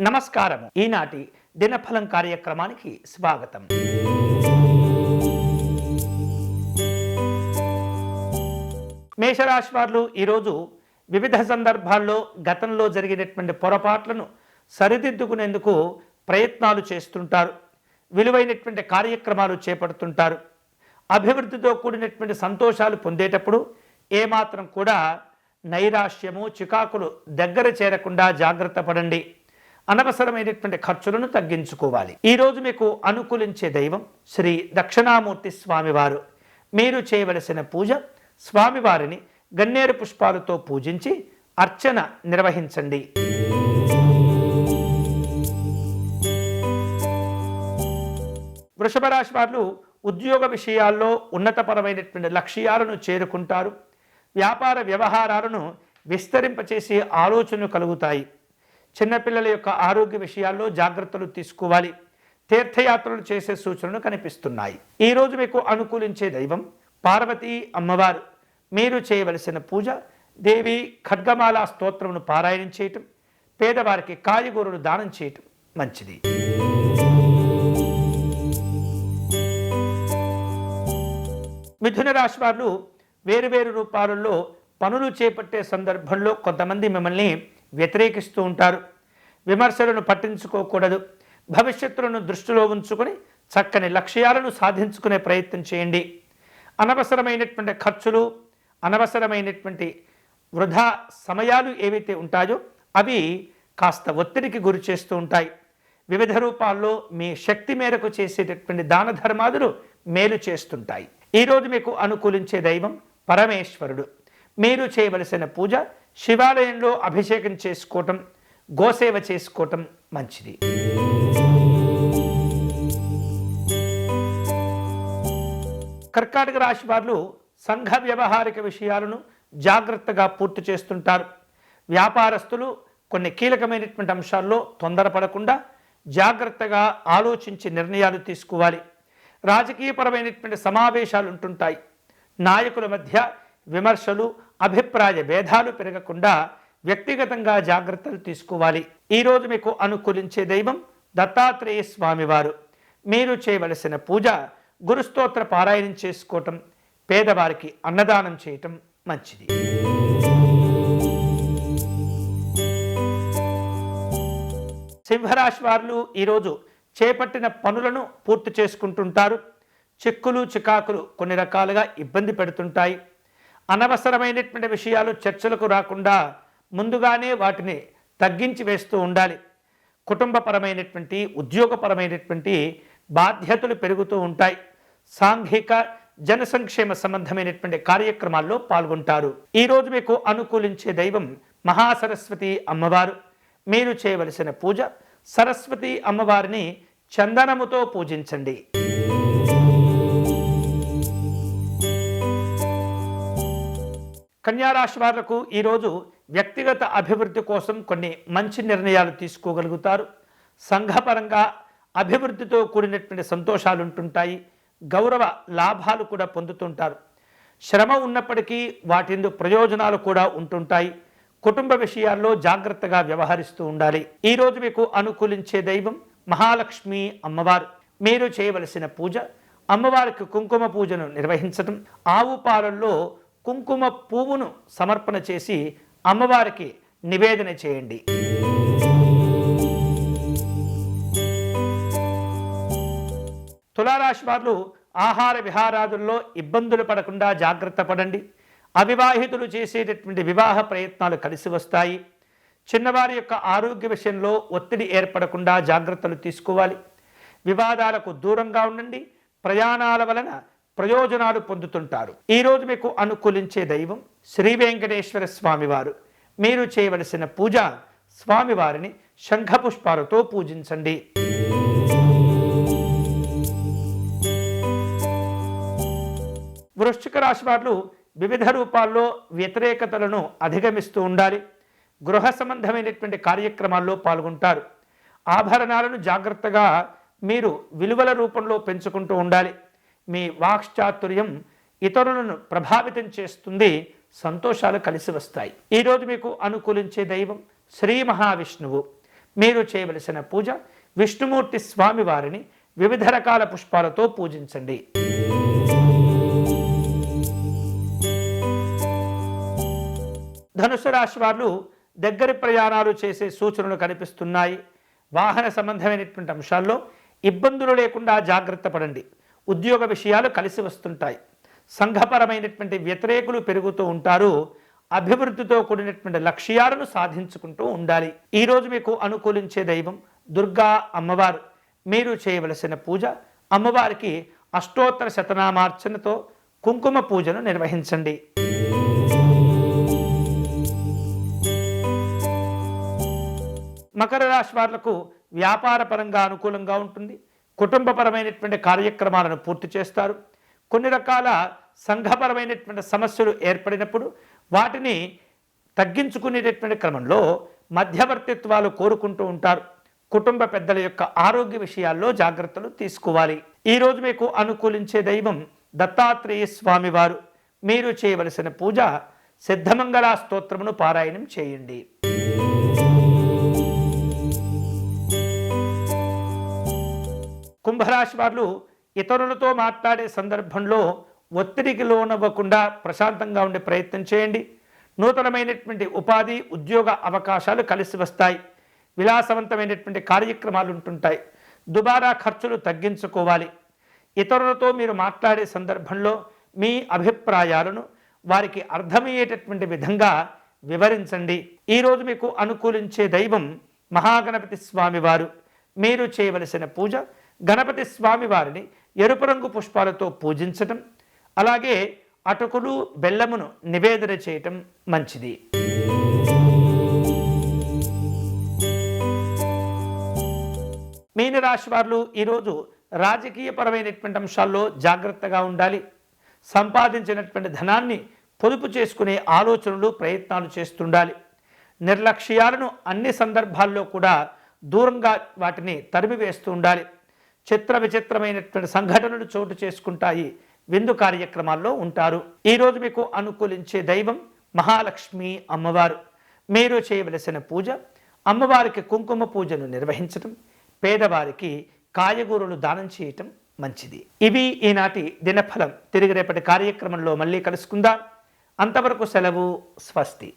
నమస్కారము. ఈనాటి దినఫలం కార్యక్రమానికి స్వాగతం. మేషరాశి వారు ఈరోజు వివిధ సందర్భాల్లో గతంలో జరిగినటువంటి పొరపాట్లను సరిదిద్దుకునేందుకు ప్రయత్నాలు చేస్తుంటారు. విలువైనటువంటి కార్యక్రమాలు చేపడుతుంటారు. అభివృద్ధితో కూడినటువంటి సంతోషాలు పొందేటప్పుడు ఏమాత్రం కూడా నైరాశ్యము చికాకులు దగ్గర చేరకుండా జాగ్రత్త పడండి. అనవసరమైనటువంటి ఖర్చులను తగ్గించుకోవాలి. ఈరోజు మీకు అనుకూలించే దైవం శ్రీ దక్షిణామూర్తి స్వామివారు. మీరు చేయవలసిన పూజ స్వామివారిని గన్నేరు పుష్పాలతో పూజించి అర్చన నిర్వహించండి. వృషభ రాశి వారు ఉద్యోగ విషయాల్లో ఉన్నతపరమైనటువంటి లక్ష్యాలను చేరుకుంటారు. వ్యాపార వ్యవహారాలను విస్తరింపచేసే ఆలోచనలు కలుగుతాయి. చిన్నపిల్లల యొక్క ఆరోగ్య విషయాల్లో జాగ్రత్తలు తీసుకోవాలి. తీర్థయాత్రలు చేసే సూచనలు కనిపిస్తున్నాయి. ఈరోజు మీకు అనుకూలించే దైవం పార్వతీ అమ్మవారు. మీరు చేయవలసిన పూజ దేవి ఖడ్గమాల స్తోత్రమును పారాయణం చేయటం పేదవారికి కాయగూరలు దానం చేయటం మంచిది. మిథున రాశి వారు వేరువేరు రూపాలలో పనులు చేపట్టే సందర్భంలో కొంతమంది మిమ్మల్ని వ్యతిరేకిస్తూ ఉంటారు. విమర్శలను పట్టించుకోకూడదు. భవిష్యత్తులను దృష్టిలో ఉంచుకొని చక్కని లక్ష్యాలను సాధించుకునే ప్రయత్నం చేయండి. అనవసరమైనటువంటి ఖర్చులు అనవసరమైనటువంటి వృధా సమయాలు ఏవైతే ఉంటాయో అవి కాస్త ఒత్తిడికి గురి చేస్తూ ఉంటాయి. వివిధ రూపాల్లో మీ శక్తి మేరకు చేసేటటువంటి దాన ధర్మాదులు మేలు చేస్తుంటాయి. ఈరోజు మీకు అనుకూలించే దైవం పరమేశ్వరుడు. మీరు చేయవలసిన పూజ శివాలయంలో అభిషేకం చేసుకోవటం గోసేవ చేసుకోవటం మంచిది. కర్కాటక రాశి వారు సంఘ వ్యవహారిక విషయాలను జాగ్రత్తగా పూర్తి చేస్తుంటారు. వ్యాపారస్తులు కొన్ని కీలకమైనటువంటి అంశాల్లో తొందరపడకుండా జాగ్రత్తగా ఆలోచించి నిర్ణయాలు తీసుకోవాలి. రాజకీయపరమైనటువంటి సమావేశాలు ఉంటుంటాయి. నాయకుల మధ్య విమర్శలు అభిప్రాయ భేదాలు పెరగకుండా వ్యక్తిగతంగా జాగ్రత్తలు తీసుకోవాలి. ఈరోజు మీకు అనుకూలించే దైవం దత్తాత్రేయ స్వామివారు. మీరు చేయవలసిన పూజ గురుస్తోత్ర పారాయణం చేసుకోవటం పేదవారికి అన్నదానం చేయటం మంచిది. సింహరాశి వారు ఈరోజు చేపట్టిన పనులను పూర్తి చేసుకుంటుంటారు. చిక్కులు చికాకులు కొన్ని రకాలుగా ఇబ్బంది పెడుతుంటాయి. అనవసరమైనటువంటి విషయాలు చర్చలకు రాకుండా ముందుగానే వాటిని తగ్గించి వేస్తూ ఉండాలి. కుటుంబపరమైనటువంటి ఉద్యోగపరమైనటువంటి బాధ్యతలు పెరుగుతూ ఉంటాయి. సాంఘిక జన సంక్షేమ సంబంధమైనటువంటి కార్యక్రమాల్లో పాల్గొంటారు. ఈరోజు మీకు అనుకూలించే దైవం మహాసరస్వతి అమ్మవారు. మీరు చేయవలసిన పూజ సరస్వతి అమ్మవారిని చందనముతో పూజించండి. కన్యారాశి వాళ్ళకు ఈరోజు వ్యక్తిగత అభివృద్ధి కోసం కొన్ని మంచి నిర్ణయాలు తీసుకోగలుగుతారు. సంఘపరంగా అభివృద్ధితో కూడినటువంటి సంతోషాలు ఉంటుంటాయి గౌరవ లాభాలు కూడా పొందుతుంటారు. శ్రమ ఉన్నప్పటికీ వాటిందు ప్రయోజనాలు కూడా ఉంటుంటాయి. కుటుంబ విషయాల్లో జాగ్రత్తగా వ్యవహరిస్తూ ఉండాలి. ఈరోజు మీకు అనుకూలించే దైవం మహాలక్ష్మి అమ్మవారు. మీరు చేయవలసిన పూజ అమ్మవారికి కుంకుమ పూజను నిర్వహించటం ఆవు పాలల్లో కుంకుమ పువ్వును సమర్పణ చేసి అమ్మవారికి నివేదన చేయండి. తులారాశి వారు ఆహార విహారాదుల్లో ఇబ్బందులు పడకుండా జాగ్రత్త పడండి. అవివాహితులు చేసేటటువంటి వివాహ ప్రయత్నాలు కలిసి వస్తాయి. చిన్నవారి యొక్క ఆరోగ్య విషయంలో ఒత్తిడి ఏర్పడకుండా జాగ్రత్తలు తీసుకోవాలి. వివాదాలకు దూరంగా ఉండండి. ప్రయాణాల వలన ప్రయోజనాలు పొందుతుంటారు. ఈరోజు మీకు అనుకూలించే దైవం శ్రీ వెంకటేశ్వర స్వామివారు. మీరు చేయవలసిన పూజ స్వామివారిని శంఖపుష్పాలతో పూజించండి. వృశ్చిక రాశి వారు వివిధ రూపాల్లో వ్యతిరేకతలను అధిగమిస్తూ ఉండాలి. గృహ సంబంధమైనటువంటి కార్యక్రమాల్లో పాల్గొంటారు. ఆభరణాలను జాగ్రత్తగా మీరు విలువల రూపంలో పెంచుకుంటూ ఉండాలి. మీ వాక్చాతుర్యం ఇతరులను ప్రభావితం చేస్తుంది సంతోషాలు కలిసి వస్తాయి. ఈరోజు మీకు అనుకూలించే దైవం శ్రీ మహావిష్ణువు. మీరు చేయవలసిన పూజ విష్ణుమూర్తి స్వామి వారిని వివిధ రకాల పుష్పాలతో పూజించండి. ధనుసు రాశి వాళ్ళు దగ్గర ప్రయాణాలు చేసే సూచనలు కనిపిస్తున్నాయి. వాహన సంబంధమైనటువంటి అంశాల్లో ఇబ్బందులు లేకుండా జాగ్రత్త పడండి. ఉద్యోగ విషయాలు కలిసి వస్తుంటాయి. సంఘపరమైనటువంటి వ్యతిరేకులు పెరుగుతూ ఉంటారు. అభివృద్ధితో కూడినటువంటి లక్ష్యాలను సాధించుకుంటూ ఉండాలి. ఈరోజు మీకు అనుకూలించే దైవం దుర్గా అమ్మవారు. మీరు చేయవలసిన పూజ అమ్మవారికి అష్టోత్తర శతనామార్చనతో కుంకుమ పూజను నిర్వహించండి. మకర రాశి వాళ్ళకు వ్యాపారపరంగా అనుకూలంగా ఉంటుంది. కుటుంబపరమైనటువంటి కార్యక్రమాలను పూర్తి చేస్తారు. కొన్ని రకాల సంఘపరమైనటువంటి సమస్యలు ఏర్పడినప్పుడు వాటిని తగ్గించుకునేటటువంటి క్రమంలో మధ్యవర్తిత్వాలు కోరుకుంటూ ఉంటారు. కుటుంబ పెద్దల యొక్క ఆరోగ్య విషయాల్లో జాగ్రత్తలు తీసుకోవాలి. ఈరోజు మీకు అనుకూలించే దైవం దత్తాత్రేయ స్వామివారు. మీరు చేయవలసిన పూజ సిద్ధమంగళ స్తోత్రమును పారాయణం చేయండి. కుంభరాశి వాళ్ళు ఇతరులతో మాట్లాడే సందర్భంలో ఒత్తిడికి లోనవ్వకుండా ప్రశాంతంగా ఉండే ప్రయత్నం చేయండి. నూతనమైనటువంటి ఉపాధి ఉద్యోగ అవకాశాలు కలిసి వస్తాయి. విలాసవంతమైనటువంటి కార్యక్రమాలు ఉంటుంటాయి. దుబారా ఖర్చులు తగ్గించుకోవాలి. ఇతరులతో మీరు మాట్లాడే సందర్భంలో మీ అభిప్రాయాలను వారికి అర్థమయ్యేటటువంటి విధంగా వివరించండి. ఈరోజు మీకు అనుకూలించే దైవం మహాగణపతి స్వామివారు. మీరు చేయవలసిన పూజ గణపతి స్వామి వారిని ఎరుపు రంగు పుష్పాలతో పూజించటం అలాగే అటుకులు బెల్లమును నివేదన చేయటం మంచిది. మీనరాశి వారు ఈరోజు రాజకీయపరమైనటువంటి అంశాల్లో జాగ్రత్తగా ఉండాలి. సంపాదించినటువంటి ధనాన్ని పొదుపు చేసుకునే ఆలోచనలు ప్రయత్నాలు చేస్తుండాలి. నిర్లక్ష్యాలను అన్ని సందర్భాల్లో కూడా దూరంగా వాటిని తరిమివేస్తూ ఉండాలి. చిత్ర విచిత్రమైనటువంటి సంఘటనలు చోటు చేసుకుంటాయి. విందు కార్యక్రమాల్లో ఉంటారు. ఈరోజు మీకు అనుకూలించే దైవం మహాలక్ష్మి అమ్మవారు. మీరు చేయవలసిన పూజ అమ్మవారికి కుంకుమ పూజను నిర్వహించటం పేదవారికి కాయగూరలు దానం చేయటం మంచిది. ఇవి ఈనాటి దినఫలం. తిరిగి రేపటి కార్యక్రమంలో మళ్ళీ కలుసుకుందాం. అంతవరకు సెలవు స్వస్తి.